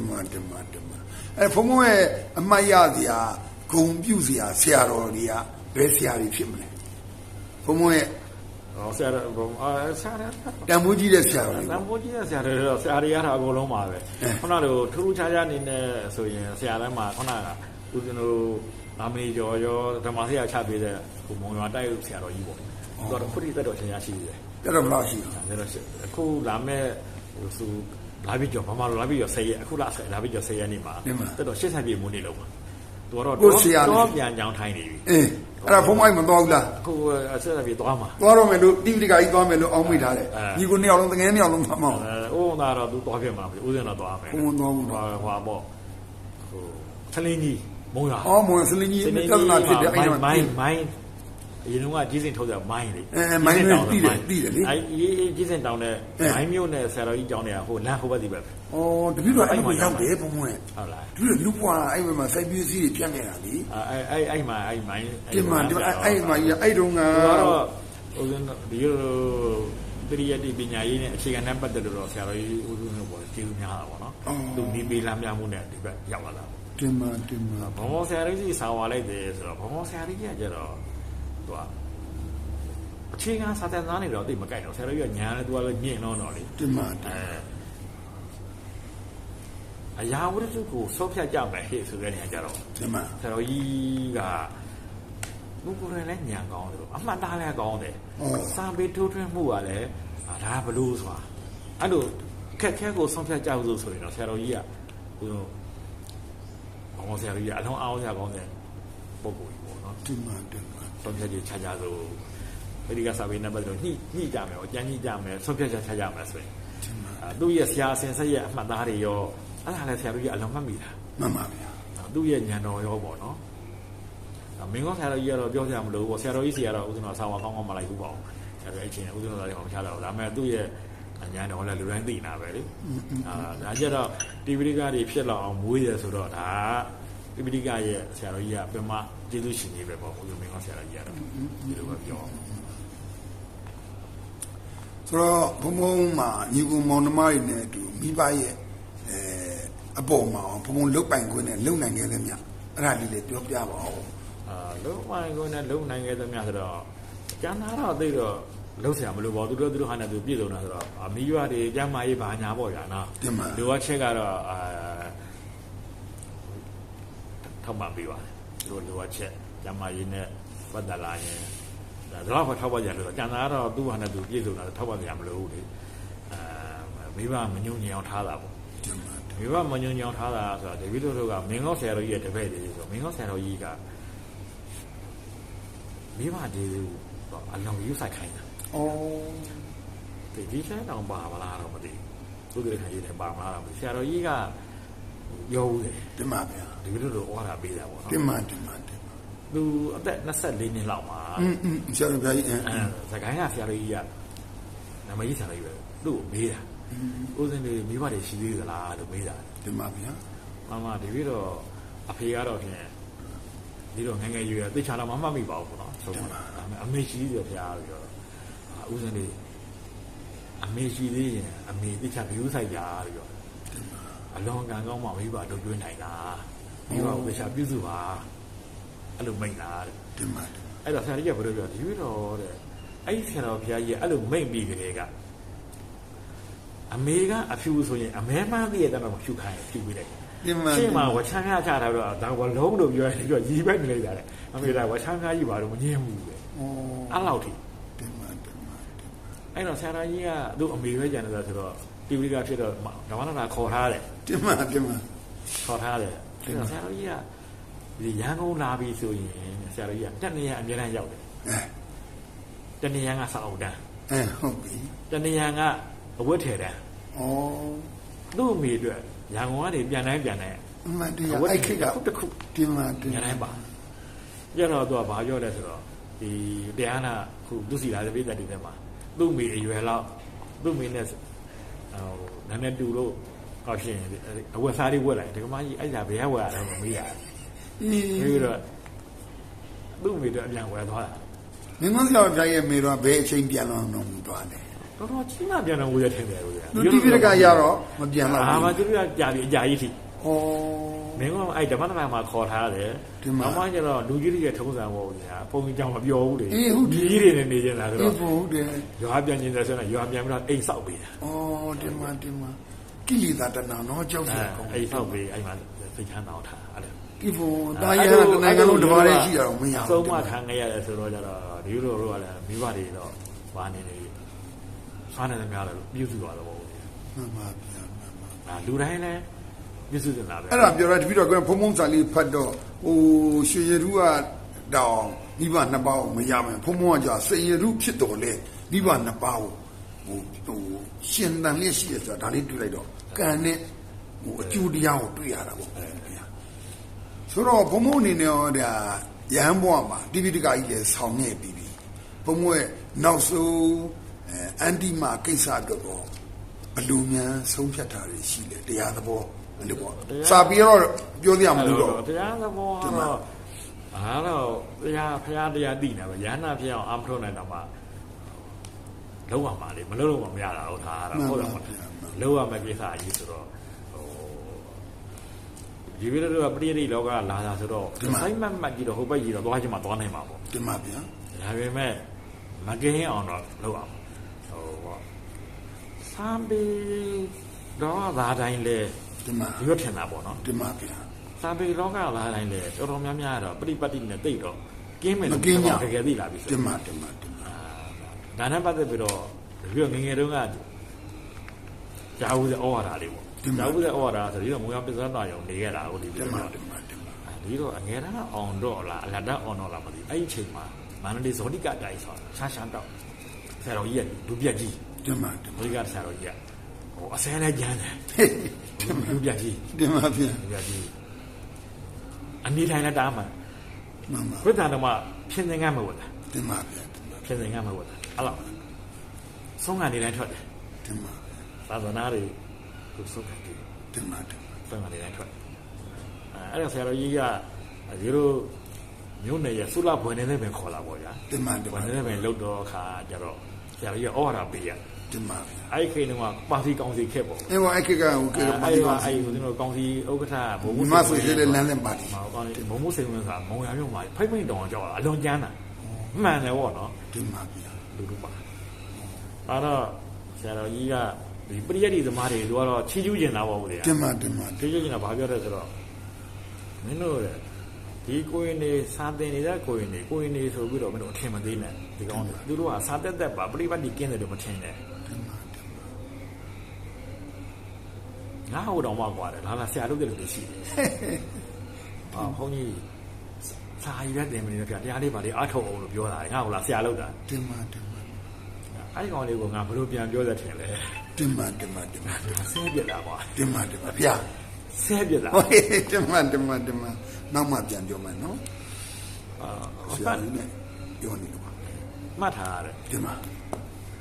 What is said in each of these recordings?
တင်ပါတင်ပါတင်ပါအဲဘုံဘုံရဲ့အမှတ်ရစရာဂုံပြုစရာဆရာတော်တွေကဘယ်ဆရာတွေဖြစ်မလဲဘုံဘုံရဲ့ဟောဆရာတော်ဘုံအာဆရာတော်တန်ဖိုးကြီးတဲ့ဆရာတော်တွေတန်ဖိုးကြီးတဲ့ဆရာတွေတော့ဆရာတွေရတာအကုန်လုံးပါပဲခုနကထူးထူးခြားခြားအနေနဲ့ဆိုရင်ဆရာတိုင်းမှာခုနကဦးဇင်းတို့နာမည်ကျော်ရောဓမ္မဆရာချပေးတဲ့ဟိုမုံရွာတိုက်ဆရာတော်ကြီးပေါ့သူကတော့ခုထိတက်တော်ရှင်ရရှိတယ်ပြတော့ဘယ်လောက်ရှိလဲဒါတော့အခုလာမဲ့ဟိုသူ လာပြီးကျော်ဘာမှလာပြီးကျော်10ရက်အခုလာ10လာပြီးကျော်10ရက်နေမှာတက်တော်80ပြည့်မွေးနေလို့ပါသူကတော့တော့ပြန်ကြောင်းထိုင်းနေပြီအေးအဲ့ဒါဘုံမိုက်မတော်ဘူးလားအခု80ပြည့်သွားမှာသွားတော့မယ်လို့တိပိဋကကြီးသွားမယ်လို့အောင်းမိထားတယ်အဲညီကိုနှစ်ယောက်လုံးတငယ်နှစ်ယောက်လုံးသွားမအောင်အဲဦးသားတော့သူသွားခဲ့မှာပြီဦးစင်းတော့သွားမယ်ဘုံဘုံသွားဘူးဟွာဟွာပေါ့ဟိုဆလင်းကြီးမုံရွာအော်မွန်စလင်းကြီးပြဿနာဖြစ်တယ်အဲ့မိုဒါင်းမိုင်းမိုင်း အရင်ကကြီးစင်ထုတ်တဲ့မိုင်းလေအဲမိုင်းနဲ့တိတယ်တိတယ်လေအဲကြီးကြီးစင်တောင်းတဲ့အဲမိုင်းမျိုးနဲ့ဆရာတော်ကြီးတောင်းတဲ့ဟိုလမ်းဟိုဘက်ဒီဘက်ပဲ။အော်တပည့်တော်အဲ့မှာရောက်တယ်ဘုံဘုံရဲ့ဟုတ်လား။ဒီလိုလူပွားအဲ့မှာစိုက်ပျိုးစည်းတွေပြတ်နေတာလေအဲအဲအဲအဲ့မှာအဲ့မိုင်း။ဒီမှာဒီမှာအဲ့အဲ့မှာကြီးအဲ့တုန်းကသူကတော့ဦးဇင်းတို့ဒီလိုပရိယတ်တိပညာရေးနဲ့အခြေခံနဲ့ပတ်သက်လို့တော့ဆရာတော်ကြီးဦးဇင်းတို့ပေါ်ကျေးဇူးများတာပေါ့နော်သူဒီပေးလမ်းပြမှုနဲ့ဒီဘက်ရောက်လာတာတင်မတင်မဘောင်ဘောင်ဆရာကြီးကြီးဆာဝါလိုက်တယ်ဆိုတော့ဘောင်ဘောင်ဆရာကြီးကကျတော့ သူကအခြေခံစာသင်သားနေတော့တိတ်မကြိုက်တော့ဆရာကြီးကညာလဲသူကလည်းညင်တော့တော့လေတင်မအဲအရာဝတ္ထုကိုစောဖြတ်ကြမယ်ဟဲ့ဆိုတဲ့နေရာကျတော့တင်မဆရာတော်ကြီးကဘုကိုယ်တိုင်လည်းညံကောင်းတယ်လို့အမှတ်သားလည်းကောင်းတယ်စာပေထိုးထွင်းမှုကလည်းအာဒါဘလို့ဆိုတာအဲ့လိုခက်ခဲကိုဆုံးဖြတ်ကြဖို့ဆိုရင်တော့ဆရာတော်ကြီးကဟိုဘောင်ဆရာကြီးကအလုံးအားအောင်ဆရာကောင်းတဲ့ ပုံကိုကြီးပေါ့နော်တင်မတင်မဆုံးဖြတ်ချက်ချကြဆိုအဲဒီကစာပေနဲ့ပတ်သက်လို့ညှိညှိကြမယ်ဟောကြမ်းညှိကြမယ်ဆုံးဖြတ်ချက်ချကြမယ်ဆိုရင်အဲသူ့ရဲ့ဆရာအစဉ်ဆက်ရဲ့အမှတ်သားတွေရောအဲ့ဒါလည်းဆရာတို့ကြီးအလုံးမှတ်မိတာမှန်ပါဗျာသူ့ရဲ့ညံတော်ရောပေါ့နော်မင်းကောဆရာတော်ကြီးကတော့ပြောစရာမလိုဘူးပေါ့ဆရာတော်ကြီးစီကတော့ဦးဇင်းတော်ဆောင်းဝါကောင်းကောင်းမလိုက်ဘူးပေါ့ဆရာတော်အဲ့ချိန်ဦးဇင်းတော်လည်းအောင်ချလာတော့ဒါပေမဲ့သူ့ရဲ့ညံတော်လည်းလူတိုင်းသိနေတာပဲလေအာဒါကြတော့တိပိဋကတွေဖြစ်လာအောင်မွေးရဆိုတော့ဒါ တိပိဋကရဲ့ဆရာတော်ကြီးကပြမကျေးဇူးရှင်ကြီးပဲပေါ့ဦးဇင်းမင်းကောဆရာတော်ကြီးကတော့ဒီလိုပဲပြောဆိုတော့ဘုံဘုံမှာညီကိုမောင်နှမတွေနဲ့အတူမိဘရဲ့အဲအပေါ်မှာဘုံဘုံလုတ်ပိုင်ခွင့်နဲ့လုံနိုင်ခဲ့တယ်မြအဲ့ဒါလေးလေးပြောပြပါဦးအာလုံးဝကိုနဲ့လုံးနိုင်ခဲ့သမျှဆိုတော့ကျန်တာတော့သိတော့လုံးဆရာမလို့ပေါ့သူတို့သူတို့ဟာနဲ့သူပြည့်စုံတာဆိုတော့အမိရွာတွေကျမ်းမာရေးဘာညာပေါ့ဗျာနော်တင်မလိုအပ်ချက်ကတော့အာ ထောက်ပံ့ပေးပါတယ်သူတို့လိုအပ်ချက်ကျမ်းမာရေးနဲ့ပတ်သက်လာရင်ဒါတော့ဘာထောက်ပံ့ကြလို့ကျန်တာကတော့သူ့ဟာနဲ့သူပြည့်စုံတာထောက်ပံ့ကြမလို့ဘူးလေအာမိဘမညုံညင်အောင်ထားတာပေါ့တင်မမိဘမညုံညင်အောင်ထားတာဆိုတော့ဒေဗီတို့တို့ကမင်းကောဆရာတော်ကြီးရဲ့တပည့်တွေဆိုတော့မင်းကောဆရာတော်ကြီးကမိဘတွေကိုအလုံးယူဆိုင်ခိုင်းတာအော်ဒီဒီဆိုင်တောင်ပါမလားတော့မသိဘူးသူတို့ခိုင်းရတယ်ပါမလားတော့မသိဆရာတော်ကြီးက ရောဦးတယ် တင်မဗျာ ဒီလိုလိုဩဝါဒပေးတာပေါ့နော် တင်မတင်မတင်မ သူအသက်24နှစ်လောက်မှာ อืมอืมဆရာတော်ဘုရားကြီးအဲ အဲစကိုင်းကဆရာတော်ကြီးကနမကြီးဆရာတော်ကြီးပဲသူ့ကိုမေးတာဦးစင်းလေးမိဘတွေရှိသေးသလားလို့မေးတာ တင်မဗျာ မမဒီပြီးတော့အဖေကတော့ဖြင့်ဒီတော့ငယ်ငယ်ရွယ်ရွယ်သိချာတော့မမှတ်မိပါဘူးပေါ့နော်ဆုံးတာဒါပေမဲ့အမေရှိသေးတယ်ဖရားလို့ပြောတော့အာဦးစင်းလေးအမေရှိသေးရင်အမေသိချာဘီဦးဆိုင်ကြလို့ပြော အလွန်ကံကောင်းမှမိဘတို့တွင်းနိုင်တာမိဘကိုသိချာပြုစုပါအဲ့လိုမိတ်လားတဲ့တင်မအဲ့တော့ဆရာကြီးကဘယ်လိုပြောဒီပြီးတော့တဲ့အဲ့ဒီဆရာတော်ဘုရားကြီးကအဲ့လိုမိတ်ပြီးကြတဲ့ကအမေကအဖြူဆိုရင်အမဲမှန်းသိရတဲ့မှာဖြူခိုင်းဖြူပြီးတယ်တင်မရှင်းမှာဝချမ်းကားချတာတော့ဒါကလုံးလို့ပြောရင်ပြောရီးပဲနေလိုက်တာလေအမေကဝချမ်းကားကြီးပါတော့မငြင်းဘူးပဲအော်အဲ့လောက်ထိတင်မတင်မအဲ့တော့ဆရာတော်ကြီးကသူ့အမေပဲကြံနေတာဆိုတော့ တီဗီကဖြစ်တော့ဓမ္မနာတာခေါ်ထားတယ်တင်မတင်မခေါ်ထားတယ်အဲ့တော့ဆရာတော်ကြီးကဒီရန်ကုန်လာပြီဆိုရင်ဆရာတော်ကြီးကတက်နေရအမြဲတမ်းရောက်တယ်အဲတက်နေရကစာအုပ်တန်းအဲဟုတ်ပြီတနေရန်ကအဝတ်ထဲတန်းဩသူ့အမေအတွက်ရန်ကုန်ကနေပြန်တိုင်းပြန်တိုင်းအမှန်တရအဝတ်အဲ့ခေတ်ကတစ်ခုတင်မတင်ပြန်တိုင်းပါကြတော့သူကဘာပြောလဲဆိုတော့ဒီတရားနာခုသူစီလာတဲ့ပြည်သက်တွေထဲမှာသူ့အမေအရွယ်လောက်သူ့အမေနဲ့ ဟိုနည်းနည်းတူလို့ဟောရှင်အဝတ်စားလေးဝတ်လိုက်ဒီကမကြီးအဲ့ဒါဘယ်ကဝတ်ရလဲမမေးရအင်းပြီးတော့သူ့အမေတို့အပြန်ဝယ်သွားတာမင်းမဆရာဘုရားရဲ့မေတော်ဘယ်အချိန်ပြန်လာတော့မူသွားလဲအတော်တော်ကြီးမှပြန်တော့ဝေရထင်တယ်လို့ဗျာသူတိပိဋကရတော့မပြန်တော့အာမဘူးသူတို့ကကြာပြီအကြာကြီးထိ ဩမင်းကအဲ့ဓမ္မတမမှာခေါ်ထားတယ်ဒီမှာမမကျတော့လူကြီးတွေရဲ့ထုံးစံပေါ့ဗျာပုံကြီးကြောင်မပြောဘူးလေအေးဟုတ်တယ်ကြီးတွေနဲ့နေကြတာဆိုအေးတော့ဟုတ်တယ်ရွာပြန်ကျင်တယ်ဆိုတော့ရွာပြန်ပြီးတော့အိမ်ဆောက်ပေးတာဩဒီမှာဒီမှာကိလေသာတဏှာနော်ကြောက်စအဲရာကောင်းအိမ်ဆောက်ပေးအဲ့မှာစိတ်ချမ်းသာအောင်ထားအဲ့လိုဒီဘုံတာယာတနိုင်ငံလုံးတစ်ပါးတည်းရှိရတော့မရသုံးဘူးမခံခဲ့ရတယ်ဆိုတော့ကျတော့ဒီလိုလိုကလည်းမိဘတွေတော့ဘာနေနေဆွမ်းနေတယ်များတယ်ပြုစုသွားတော့ပေါ့မှန်ပါဗျာမှန်ပါဒါလူတိုင်းလည်း ပြုစုနေတာပဲအဲ့ဒါပြောရတပိတော့ကဖုံဖုံစာလေးဖတ်တော့ဟိုရွှေရတုကတောင်မိဘနှစ်ပါးကိုမရမယ်ဖုံဖုံကကြာစေရတုဖြစ်တော်လေမိဘနှစ်ပါးကိုဟိုဟိုရှင်တန်လေးရှိရဆိုတာဒါလေးတွေ့လိုက်တော့ကံနဲ့ဟိုအကျိုးတရားကိုတွေ့ရတာပေါ့ဗျာဆိုတော့ဘုံဘုံအနေနဲ့ရောဒါရဟန်းဘွားမှာတိပိတကကြီးလည်းဆောင်းနေပြီပြီဘုံဘုံရဲ့နောက်ဆုံးအဲအန်တီမာကိစ္စအတွက်တော့ဘလူမြန်ဆုံးဖြတ်တာတွေရှိတယ်တရားသဘော အဲ့လိုပေါ့စာပြီးတော့ပြောပြရမလို့တော့တရားသဘောကတော့အားတော့တရားဖရာတရားသိနေပဲရဟန္တာဖြစ်အောင်အာမထုံးနိုင်တော့မှလုံးဝမှာလေမလုံးလုံးမရတာဟုတ်သားတာဟုတ်တယ်မဟုတ်လုံးဝမကိစ္စကြီးဆိုတော့ဟိုဒီဝိရဒကပရိယတိလောကလာတာဆိုတော့ဆိုင်မတ်မတ်ကြီးတော့ဟိုဘက်ကြီးတော့သွားချင်မှသွားနိုင်မှာပေါ့ဒီမှာဗျာဒါပေမဲ့မကင်းအောင်တော့လုပ်အောင်ဟိုပေါ့စံပီတော့ဒါတိုင်းလေ ဒီမှာရွတ်ထင်တာပေါ့နော်ဒီမှာဗျာစံပီလောကလာတိုင်းလေတော်တော်များများတော့ပရိပတ်တိနဲ့တိတ်တော့ကင်းမယ်မလို့ကင်းကြတကယ်သိလာပြီဆိုဒီမှာဒီမှာဒီမှာဒါနဲ့ပတ်သက်ပြီးတော့ပြီးတော့ငယ်ငယ်တုန်းကကြာဦးတဲ့ဩဝါဒလေးပေါ့ကြာဦးတဲ့ဩဝါဒဆိုပြီးတော့မူရပစ္စည်းတော်ရုံနေခဲ့တာဟုတ်ဒီဒီလိုမှာမျိုးဒီမှာဒီမှာဒီတော့အငယ်တန်းအောင်တော့လားအလတ်တန်းအောင်တော့လားမသိဘူးအဲ့ဒီအချိန်မှာမန္တလေးဇောတိကတိုင်းဆိုတာရှားရှားတော့ဆရာတော်ကြီးကလူပြက်ကြီးဒီမှာဒီဇောမှာတိကဆရာတော်ကြီးကဟိုအစဲနဲ့ကြမ်းတယ်ဒီမှာ လူပြက်ကြီးဒီမှာဗျာလူပြက်ကြီးအနိထိုင်နဲ့တားမှာမှန်ပါဝိသန္တမဖြစ်နေငတ်မဟုတ်လားဒီမှာဗျာဒီမှာဖြစ်နေငတ်မဟုတ်လားအဲ့လောက်ဆုံးကနေတိုင်းထွက်တယ်ဒီမှာသာသနာတွေသူဆုံးတယ်ဒီဒီမှာဒီမှာဆုံးကနေတိုင်းထွက်အဲအဲ့ဒါဆရာတော်ကြီးကဒီလိုမြို့နယ်ရဲ့သုလဘွယ်နေတဲ့ပင်ခေါ်လာပေါ့ဗျာဒီမှာဒီဘွမှာယ်နေတဲ့ပင်လုတ်တော့ခါကြတော့ဆရာကြီးကဩဝါဒပေးရ ဒီမှာဗျာအဲ့ဒီခေတ်တုန်းကပါစီကောင်စီခက်ပေါ့အဲဝအိုက်ကကဟိုကေပါအဲ့ဒီဒီပါကအဲ့ဒီကျွန်တော်ကောင်စီဥက္ကဋ္ဌဘုံမြမှုမဆိုရတဲ့လမ်းလမ်းပါဒီမဟုတ်ကောင်းဘုံမှုစေဝင်စာမုံရမြို့မှာဖိတ်ဖိတ်တောင်ကြောက်တာအလွန်ကျန်းတာမှန်တယ်ဗောနော်ဒီမှာဗျာလူလူပါအဲ့တော့ဆရာတော်ကြီးကဒီပရိယတ်ဒီသမားတွေသူကတော့ချီးကျူးကျင်တာပေါ့ဗျာဒီမှာဒီမှာချီးကျူးကျင်တာဘာပြောလဲဆိုတော့မင်းတို့တဲ့ဒီကိုရင်နေစာတင်နေတဲ့ကိုရင်နေကိုရင်နေဆိုပြီးတော့မင်းတို့အထင်မသေးနဲ့ဒီကောင်တွေသူတို့ကစာတက်တက်ပါပရိပတ်ဒီကင်းတယ်လို့မထင်နဲ့ ငါဟိုတော့မှကွာတယ်လာလာဆရာလုပ်တယ်လို့ရှိတယ်အာဘုန်းကြီးစာရီရက်တင်မနေတော့တရားလေးပါလေအားထုတ်အောင်လို့ပြောတာငါဟိုလာဆရာလုပ်တာဒီမှာဒီမှာအဲ့ဒီကောင်လေးကငါဘယ်လိုပြန်ပြောသက်ထင်လဲဒီမှာဒီမှာဒီမှာဆဲပြက်တာကွာဒီမှာဒီမှာဗျာဆဲပြက်တာဟိုဒီမှာဒီမှာဒီမှာနောက်မှပြန်ပြောမယ်နော်အာဆရာကြီးနဲ့ပြောနေတော့မှတ်ထားရတယ်ဒီမှာ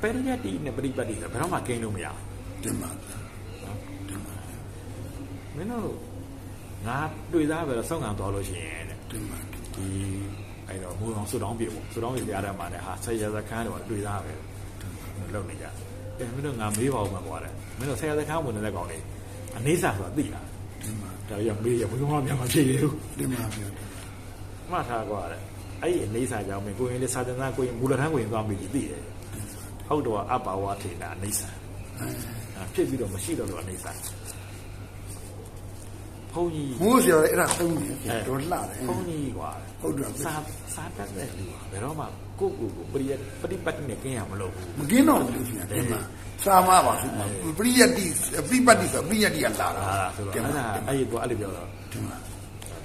ပရိယတ်တိနဲ့ပရိပတ်တိဆိုဘယ်တော့မှကိန်းလို့မရဘူးဒီမှာဗျာဒီမှာ မင်းတို့ငါတွေ့သားပဲတော့စောင့်ကန်သွားလို့ရှိရင်တဲ့ဒီမှာဒီအဲ့တော့မူအောင်ဆူတောင်းပြေပေါ့ဆူတောင်းပြေပြရတဲ့မှာနဲ့ဟာဆက်ရစခန်းတော့တွေ့သားပဲလုံနေကြတယ်မင်းတို့ငါမေးပါဦးမှာကွာတဲ့မင်းတို့ဆက်ရစခန်းဝင်နေတဲ့ကောင်လေးအနေစာဆိုတာသိလားဒီမှာဒါရမေးရဘယ်တော့မှပြန်မဖြစ်သေးဘူးဒီမှာဗျာမှတ်ထားကွာတဲ့အဲ့ဒီအနေစာကြောင့်မင်းကိုရင်လေးစာတင်သားကိုရင်မူလထမ်းကိုရင်သွားပြီးသိတယ်ဟုတ်တော့အပ္ပါဝထေနာအနေစာအဲ့ဖြစ်ပြီးတော့မရှိတော့လို့အနေစာ ဘုန်းကြီးမိုးဆရာလည်းအဲ့ဒါသုံးနေဗျာတော်လှတယ်ဘုန်းကြီးကွာဟုတ်တယ်စာစာတတ်တဲ့လူကဘယ်တော့မှကိုယ့်ကိုယ်ကိုပရိယတ်ပฏิပတ်တိနဲ့ကင်းရမလို့ဘူးမကင်းတော့ဘူးဗျာဒီမှာစာမပါဘူးပရိယတ်တိပရိပတ်တိဆိုပရိယတ်တိကလာတာဟာဆိုတော့ဒီအဲ့မှာဒါအဲ့ဒီတော့အဲ့လိုပြောတော့ဒီမှာ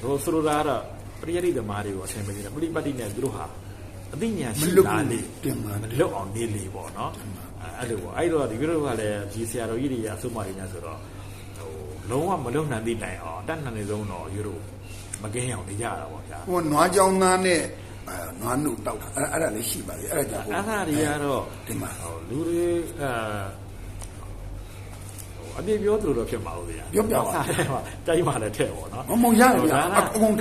တို့ဆိုလိုတာကတော့ပရိယတ်တိသမားတွေကိုအထင်မကြီးတယ်ပฏิပတ်တိနဲ့သူတို့ဟာအသိဉာဏ်ရှိလာလေတင်မှာမလွတ်အောင်နေလေပေါ့နော်အဲ့လိုပေါ့အဲ့တော့ဒီလိုကလည်းဒီဆရာတော်ကြီးတွေအဆုံးအမတွေညာဆိုတော့ဟို လုံးဝမလုံနိုင်သည့်တိုင်အောင်အတတ်နိုင်ဆုံးတော့ယူတို့မကင်းအောင်နေကြတာပေါ့ဗျာဟိုနွားကြောင်သားနဲ့အဲနွားနုတောက်တာအဲ့အဲ့ဒါလည်းရှိပါလေအဲ့ဒါကြောင့်အဲ့ဒါတွေကတော့ဒီမှာဟိုလူတွေအဲဟိုအပြည့်ပြောသူလိုတော့ဖြစ်မှာလို့ဗျာပြောပြပါတိုက်မှလည်းထဲ့ပေါ့နော်မမုံရတယ်ဗျာဒါကအကုန်